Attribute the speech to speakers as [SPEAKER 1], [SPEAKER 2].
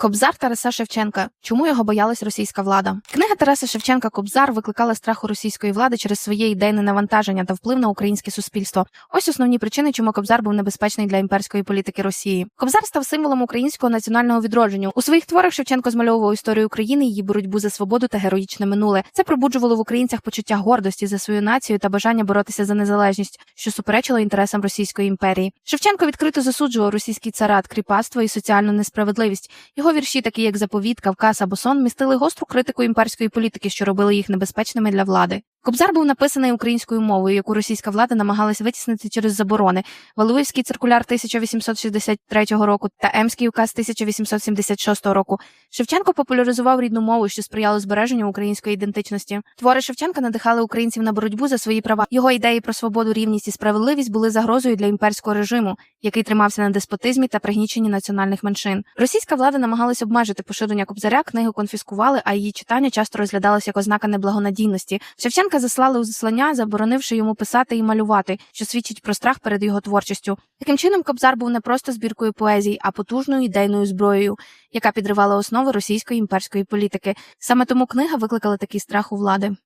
[SPEAKER 1] Кобзар Тараса Шевченка. Чому його боялась російська влада? Книга Тараса Шевченка Кобзар викликала страх у російської влади через своє ідейне навантаження та вплив на українське суспільство. Ось основні причини, чому Кобзар був небезпечний для імперської політики Росії. Кобзар став символом українського національного відродження. У своїх творах Шевченко змальовував історію України, її боротьбу за свободу та героїчне минуле. Це пробуджувало в українцях почуття гордості за свою націю та бажання боротися за незалежність, що суперечило інтересам Російської імперії. Шевченко відкрито засуджував російський царат, кріпацтво і соціальну несправедливість. Його вірші, такі як заповіт, Кавказ або сон, містили гостру критику імперської політики, що робили їх небезпечними для влади. Кобзар був написаний українською мовою, яку російська влада намагалась витіснити через заборони. Валуївський циркуляр 1863 року та Емський указ 1876 року. Шевченко популяризував рідну мову, що сприяло збереженню української ідентичності. Твори Шевченка надихали українців на боротьбу за свої права. Його ідеї про свободу, рівність і справедливість були загрозою для імперського режиму, який тримався на деспотизмі та пригніченні національних меншин. Російська влада намагалась обмежити поширення кобзаря, книгу конфіскували, а її читання часто розглядалось як ознака неблагонадійності. Шевченка заслали у заслання, заборонивши йому писати і малювати, що свідчить про страх перед його творчістю. Таким чином, Кобзар був не просто збіркою поезій, а потужною ідейною зброєю, яка підривала основи російської імперської політики. Саме тому книга викликала такий страх у влади.